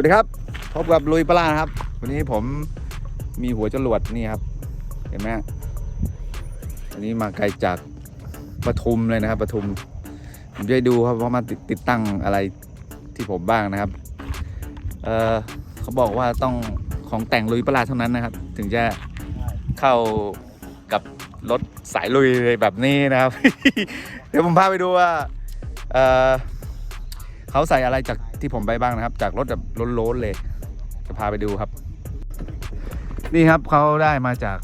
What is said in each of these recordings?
วัสดีครับ พบกับลุยปลาครับ วันนี้ผมมีหัวจรวดนี่ครับ เห็นไหมอันนี้มาไกลจากปทุมเลยนะครับปทุมผมจะดูครับว่ามาติดติดตั้งอะไรที่ผมบ้างนะครับเเขาบอกว่าต้องของแต่งลุยปลาเท่านั้นนะครับ ถึงจะเข้ากับรถสายลุยเลยแบบนี้นะครับ เดี๋ยวผมพาไปดูว่าเเขาใส่อะไรจาก ที่ผมไปบ้างนะครับ จากรถแบบโล้นๆเลย จะพาไปดูครับ นี่ครับเขาได้มาจาก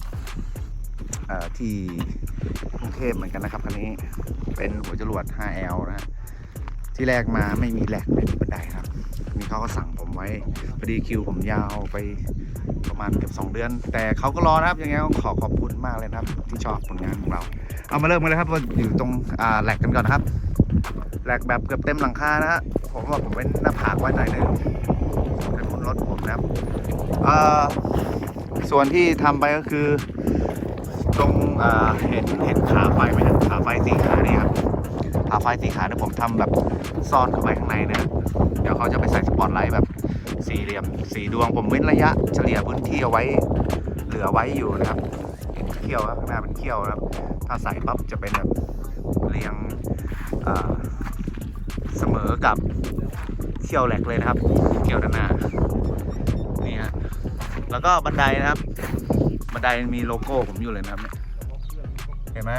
ที่กรุงเทพเหมือนกันนะครับคันนี้เป็นหัวจรวด 5L นะฮะที่แรกมาไม่มีแหลกไม่มีบันไดครับนี่เขาก็สั่งผมไว้พอดีคิวผมยาวไปประมาณเกือบสองเดือน แต่เขาก็รอนะครับยังไงก็ขอขอบคุณมากเลยนะครับ ที่ชอบผลงานของเรา เอามาเริ่มกันเลยครับว่าอยู่ตรงแหลกกันก่อนนะครับ แหลกแบบเกือบเต็มหลังคานะฮะผมว่าผมเป็นหน้าผากไว้หน่อยหนึ่งเป็นบนรถผมนะครับส่วนที่ทำไปก็คือ ตรงเห็นเห็นขาไฟไหมฮะขาไฟสีขาเนี่ยครับขาไฟสีขาเนี่ยผมทำแบบซ่อนเข้าไปข้างในนะเดี๋ยวเขาจะไปใส่สปอตไลท์แบบสี่เหลี่ยมสีดวงผมเว้นระยะเฉลี่ยพื้นที่เอาไว้เหลือไว้อยู่นะครับเห็นเขี้ยวครับข้างหน้าเป็นเขี้ยวนะครับ ถ้าใส่ปั๊บจะเป็นแบบ เสมอกับเขี้ยวแหลกเลยนะครับเขี้ยวด้านหน้านี่ฮะแล้วก็บันไดนะครับ บันไดมีโลโก้ผมอยู่เลยนะครับเห็นไหม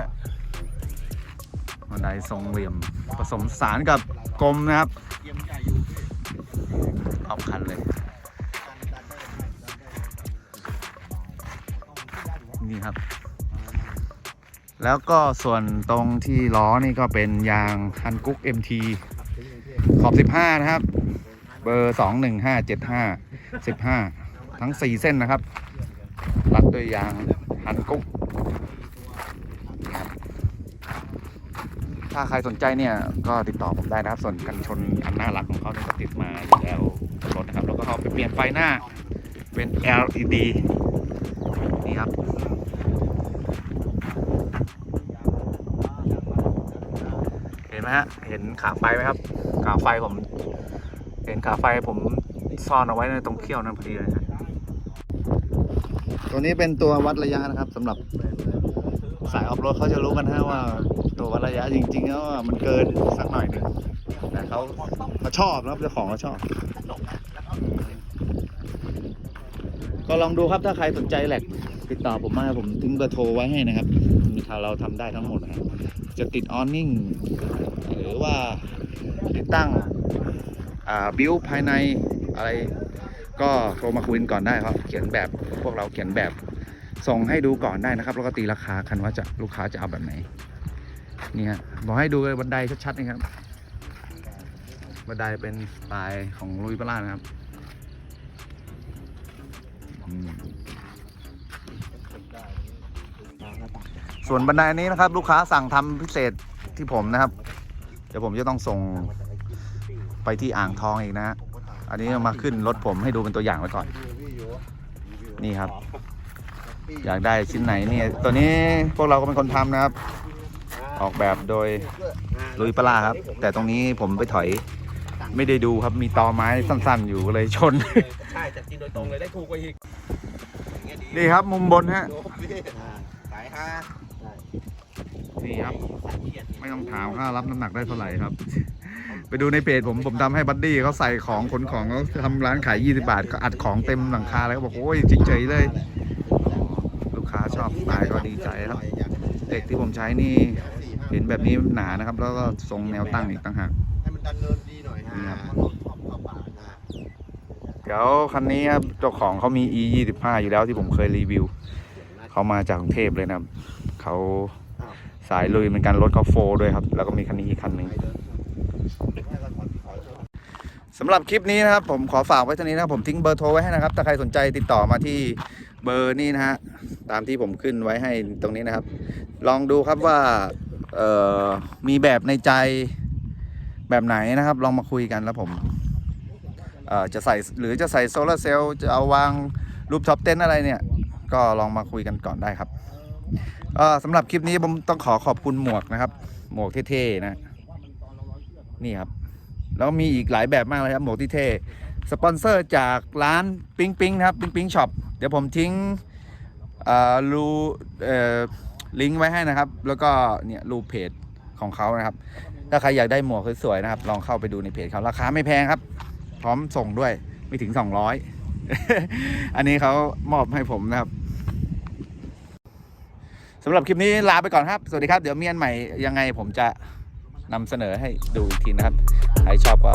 บันไดทรงเหลี่ยมผสมสารกับกลมนะครับเอาคันเลย นี่ครับ แล้วก็ส่วนตรงที่ล้อนี่ก็เป็นยางฮันกุ๊ก MT ขอบ 15 นะครับ เบอร์ 21575 15 ทั้ง 4 เส้นนะครับรัดด้วยยางฮันกุ๊ก ถ้าใครสนใจเนี่ยก็ติดต่อผมได้นะครับ ส่วนกันชนอันน่ารักของเขาเนี่ยก็ติดมาอยู่แล้วรถนะครับ แล้วก็เขาไปเปลี่ยนไฟหน้าเป็น LED นี่ครับ เห็ นไหมฮะ เห็นขาไฟไหมครับ ขาไฟผม เห็นขาไฟผมซ่อนเอาไว้ในตรงเขี้ยวนั้นพอดีเลยฮะตัวนี้เป็นตัววัดระยะนะครับสำหรับสายออฟโรดเขาจะรู้กันฮะว่า ตัววัดระยะจริงๆแล้วมันเกินสักหน่อยหนึ่งแต่เขาเขาชอบนะเจ้าของเขาชอบ ก็ลองดูครับถ้าใครสนใจแหลกติดต่อผมมาผมทิ้งเบอร์โทรไว้ให้นะครับ มีทาเราทำได้ทั้งหมดนะจะติดออนนิ่งหรือว่าติดตั้งบิวภายในอะไร ก็โทรมาคุยกันก่อนได้ครับ เขียนแบบพวกเราเขียนแบบส่งให้ดูก่อนได้นะครับ แล้วก็ตีราคาคันว่าจะลูกค้าจะเอาแบบไหนนี่ฮะบอกให้ดูเลยบันไดชัดๆนะครับบันไดเป็นสไตล์ของลุยปลาร่านะครับ ส่วนบันไดนี้นะครับ ลูกค้าสั่งทำพิเศษที่ผมนะครับ เดี๋ยวผมจะต้องส่งไปที่อ่างทองอีกนะฮะอันนี้เอามาขึ้นรถผมให้ดูเป็นตัวอย่างไว้ก่อน นี่ครับ อยากได้ชิ้นไหนเนี่ยตัวนี้พวกเราก็เป็นคนทำนะครับ ออกแบบโดยลุยปลาร้าครับ แต่ตรงนี้ผมไปถอยไม่ได้ดูครับมีตอไม้สั้นๆ อยู่เลยชนใช่จัดกินโดยตรงเลยได้ถูกกว่าอีกนี่ครับมุมบนฮะสายห้า นี่ครับ ไม่ต้องถามค่ารับน้ำหนักได้เท่าไหร่ครับ ไปดูในเพจผมผมทำให้บัดดี้เขาใส่ของขนของเขาทำร้านขาย 20 บาทก็อัดของเต็มหลังคาแล้วก็บอกโอ้ยจริงเฉยเลย ลูกค้าชอบตายก็ดีใจครับเหล็กที่ผมใช้นี่เห็นแบบนี้หนานะครับ แล้วก็ทรงแนวตั้งอีกต่างหากให้มันดันเนินดีหน่อยนี่ครับเดี๋ยวคันนี้ครับเจ้าของเขามี e 2 5อยู่แล้วที่ผมเคยรีวิว เขามาจากกรุงเทพเลยนะครับเขา สายลุยเหมือนกันรถเขาโฟด้วยครับ แล้วก็มีคันนี้อีกคันหนึ่งสำหรับคลิปนี้นะครับ ผมขอฝากไว้เท่านี้นะครับผมทิ้งเบอร์โทรไว้ให้นะครับ ถ้าใครสนใจติดต่อมาที่เบอร์นี้นะฮะตามที่ผมขึ้นไว้ให้ตรงนี้นะครับ ลองดูครับว่าเอ่อมีแบบในใจแบบไหนนะครับ ลองมาคุยกันแล้วผมเอ่อจะใส่หรือจะใส่โซลาร์เซลล์จะเอาวางรูปท็อปเต็นอะไรเนี่ย ก็ลองมาคุยกันก่อนได้ครับ สำหรับคลิปนี้ผมต้องขอขอบคุณหมวกนะครับ หมวกเท่ๆนะ นี่ครับ แล้วมีอีกหลายแบบมากเลยครับหมวกที่เท่สปอนเซอร์จากร้านปิ๊งปิ๊งนะครับปิ๊งปิ๊งช็อปเดี๋ยวผมทิ้งรูลิงก์ไว้ให้นะครับ แล้วก็เนี่ยรูเพจของเขานะครับ ถ้าใครอยากได้หมวกสวยๆนะครับ ลองเข้าไปดูในเพจเขาราคาไม่แพงครับ พร้อมส่งด้วยไม่ถึง 200 อันนี้เขามอบให้ผมนะครับ สำหรับคลิปนี้ลาไปก่อนครับ สวัสดีครับ เดี๋ยวมีอันใหม่ยังไงผมจะนำเสนอให้ดูอีกทีนะครับ ใครชอบก็